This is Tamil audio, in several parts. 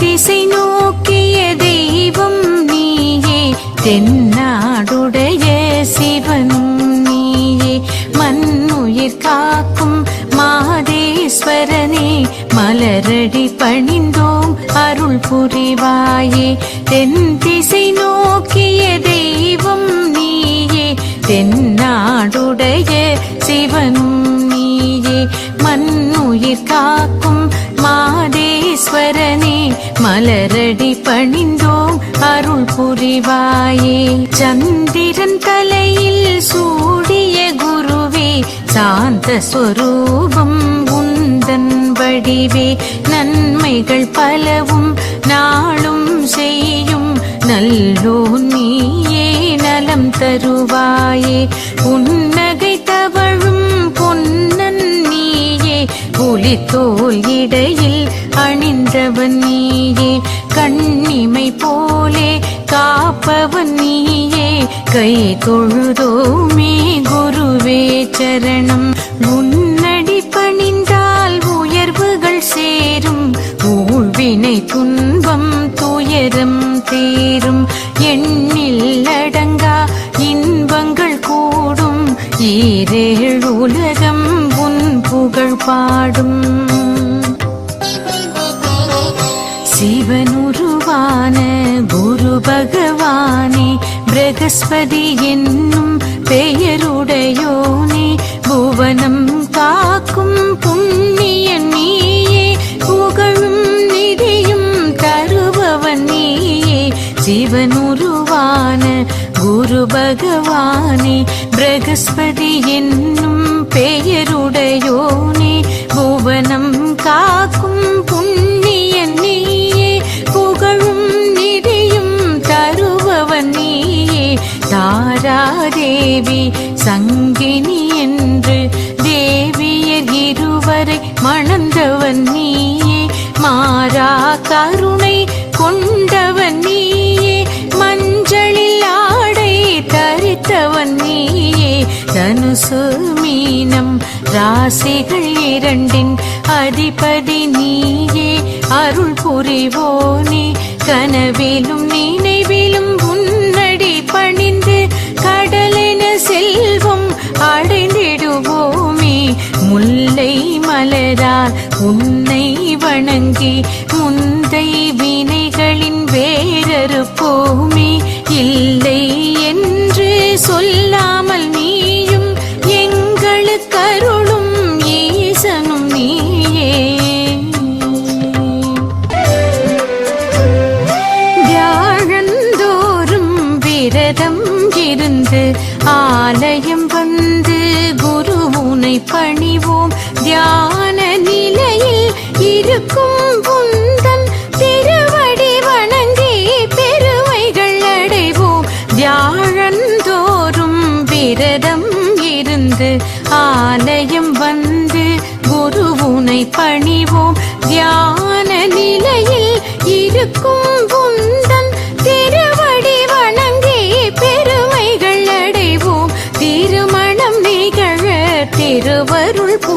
திசை நோக்கிய தெய்வம் நீயே தென்னாடுடைய சிவனும் நீயே. மண்ணுயிர் காக்கும் மாதேஸ்வரனே மலரடி பணிந்தோம் அருள் புரிவாயே. தென் திசை நோக்கிய தெய்வம் நீ தென்னாடுடைய சிவன் நீயே மண்ணுயிர் காக்கும் மாதேஸ்வரனே மலரடி பணிந்தோம் அருள் புரிவாயே. சந்திரன் தலையில் சூடிய குருவே சாந்த ஸ்வரூபம் உந்தன் வடிவே. நன்மைகள் பலவும் நாளும் செய்யும் நல்லோ நீ தருவாயே. உன்னகை தவழும் பொன்னன் நீயே. புலித்தோல் இடையில் அணிந்தவன் நீயே. கண்ணிமை போலே காப்பவன் நீயே. கை தொழுதோமே குருவே சரணம். உன் பிரகஸ்பதி என்னும் பெயருடையோனே புவனம் காக்கும் புண்ணிய நீயே புகழும் நிதியும் தருபவன் நீயே. ஜீவனுருவான குரு பகவானே பிரகஸ்பதி என்னும் பெயருடையோனே புவனம் காக்கும் புண்ணிய தாராதேவி சங்கினி என்று தேவியர் இருவரை மணந்தவன் நீயே. மாறா கருணை கொண்டவன் நீயே. மஞ்சளில் ஆடை தரித்தவன் நீயே. தனுசு மீனம் ராசிகள் இரண்டின் அதிபதி நீயே. அருள் புரிவோனே கனவிலும் நினைவிலும் வணங்கி முந்தை வினைகளின் வேறறுப்போமே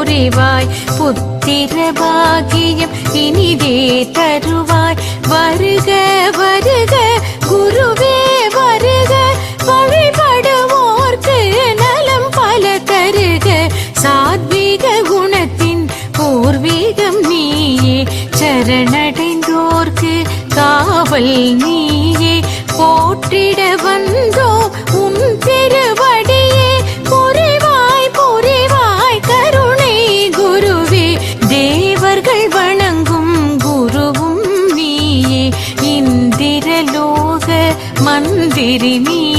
புரிவாய் புத்திர பாகியம் இனிதே தருவாய். வருக வருக குருவே வருக. வழிபடுவோர்க்கு நலம் பல தருக. சாத்வீக குணத்தின் பூர்வீகம் நீயே. சரணடைந்தோர்க்கு காவல் நீயே. போற்றிட வந்தோ உன் திருவடியே verini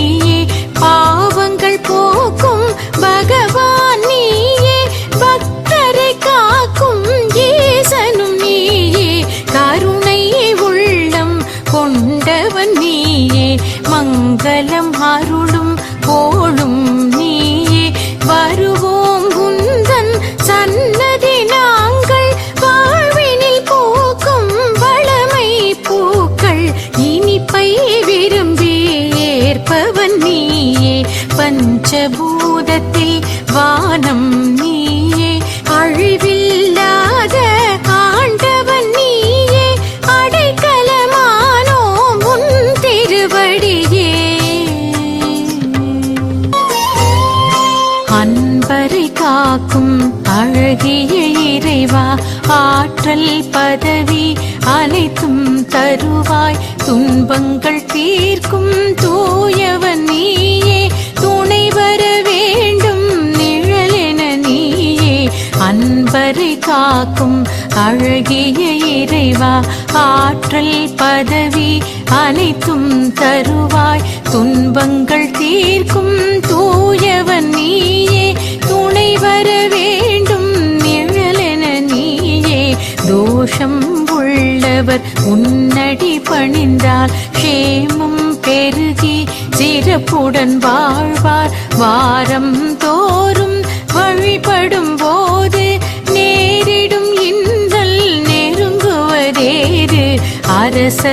பதவி அனைத்தும் தருவாய். துன்பங்கள் தீர்க்கும் தூயவன் நீயே. துணை வர வேண்டும் நிழலென நீயே. அன்பரை காக்கும் அழகிய இறைவா ஆற்றல் பதவி அனைத்தும் தருவாய். துன்பங்கள் தீர்க்கும் தூ பணிந்தால் க்ஷேமம் பெருகி சிறப்புடன் வாழ்வார். வாரம் தோறும் வழிபடும் போது நேரிடும் இன்றல் நெருங்குவதேறு அரச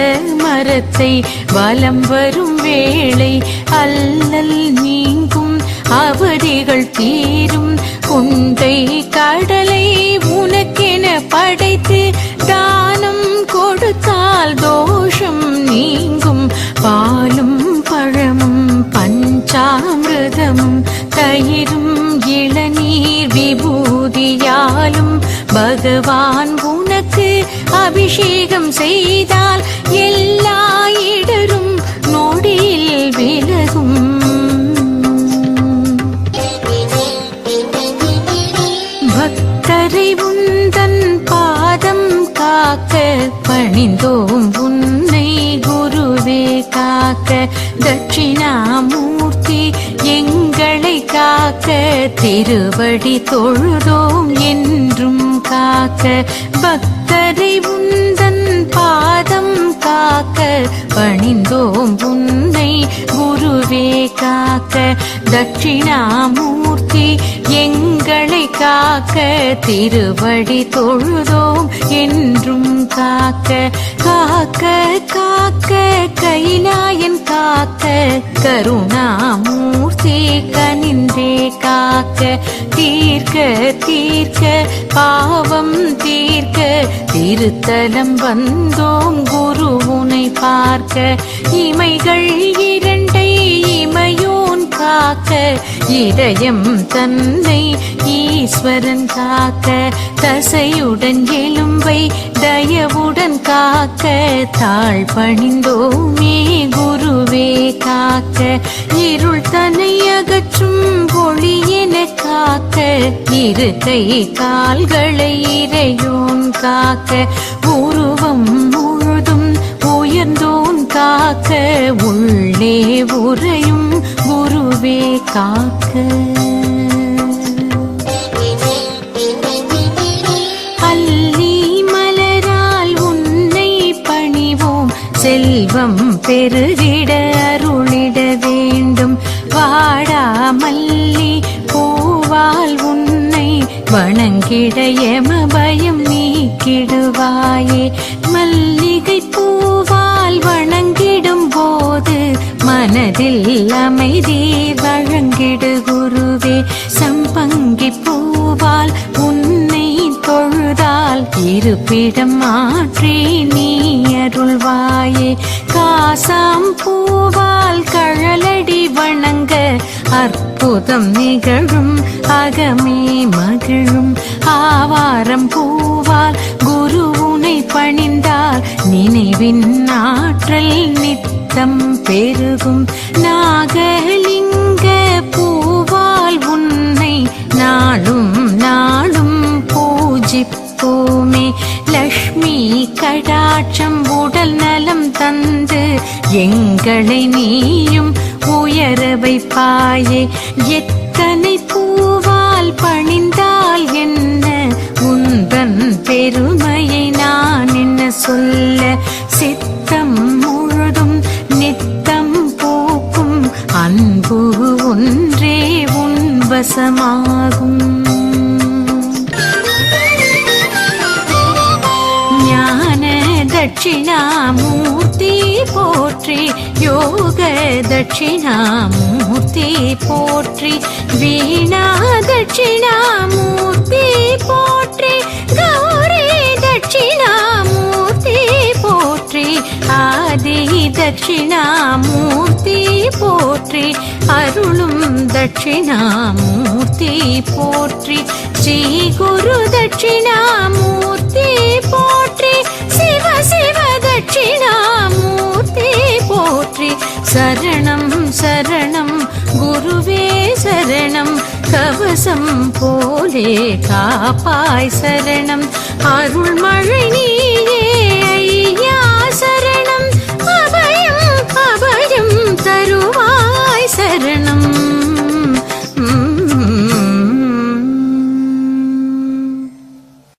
மரத்தை வலம் வரும் வேளை அல்லல் நீங்கும் அவதிகள் தீரும். குண்டை கடலை பஞ்சாமிரதமும் தயிரும் இளநீர் விபூதியாலும் பகவான் உனக்கு அபிஷேகம் செய்தால் எல்லா இடரும் நொடியில் விலகும். பக்தரை உந்தன் பாதம் காக்க பணிந்தோம் உன்னை குருவே காக்க தட்சிணாமு காக்க திருவடி தொழுதோம் என்றும் காக்க. பக்தரை உந்தன் பாதம் காக்க பணிந்தோம் உன்னை குருவே காக்க. தட்சிணாமூர்த்தி எங்களை காக்க திருவடி தொழுதோம் என்றும் காக்க. காக்க காக்க கைலாயன் காக்க கருணா காக்க தீர்க்க தீர்க்க பாவம் தீர்க்க. திருத்தலம் வந்தோம் குருவுனை பார்க்க. இமைகள் இரண்டை இமையோன் காக்க. இதயம் தன்னை ஈஸ்வரன் காக்க தசையுடன் எலும்பை தயவுடன் காக்க தாழ் பணிந்தோமே குருவே காக்க. இருள் தன்னை அகற்றும் ஒளியென காக்க இரு கை கால்களை இறையோன் காக்க. உருவம் முழுதும் உயர்ந்தோன் காக்க உள்ளே உறையும் குருவே காக்க. பெருகிட அருளிட வேண்டும். வாடாமல்லி பூவால் உன்னை வணங்கிட எம பயம் நீக்கிடுவாயே. மல்லிகை பூவால் வணங்கிடும் போது மனதில் அமைதி வழங்கிடு குருவே. சம்பங்கி பூவால் உன்னை தொழுதால் இருப்பிடம் மாற்றி நீ அருள்வாயே. பாசாம் பூவால் கழலடி வணங்க அற்புதம் நிகழும் அகமே மகிழும். ஆவாரம் பூவால் குருவுனை பணிந்தால் நினைவின் ஆற்றல் நித்தம் பெருகும். நாகலிங்க பூவால் உன்னை நாளும் கடாட்சம் உடல் நலம் தந்து எங்களை நீயும் உயர வைப்பாயே. எத்தனை பூவால் பணிந்தால் என்ன? உந்தன் பெருமையை நான் என்ன சொல்ல? சித்தம் முழுதும் நித்தம் போக்கும் அன்பு ஒன்றே உன் வசமாகும். தட்சிணாமூர்த்தி போற்றி யோக தட்சிணாமூர்த்தி போற்றி வீணா தட்சிணாமூர்த்தி போற்றி கௌரி தட்சிணாமூர்த்தி போற்றி ஆதி தட்சிணாமூர்த்தி போற்றி அருளும் தட்சிணாமூர்த்தி போற்றி ஸ்ரீ குரு தட்சிணாமூர்த்தி போற்றி சரணம் சரணம். குருவே சரணம். கவசம் போலே காப்பாய் சரணம். அருள்மழை நீயே ஐயா சரணம். அபயம் அபயம் தருவாய் சரணம்.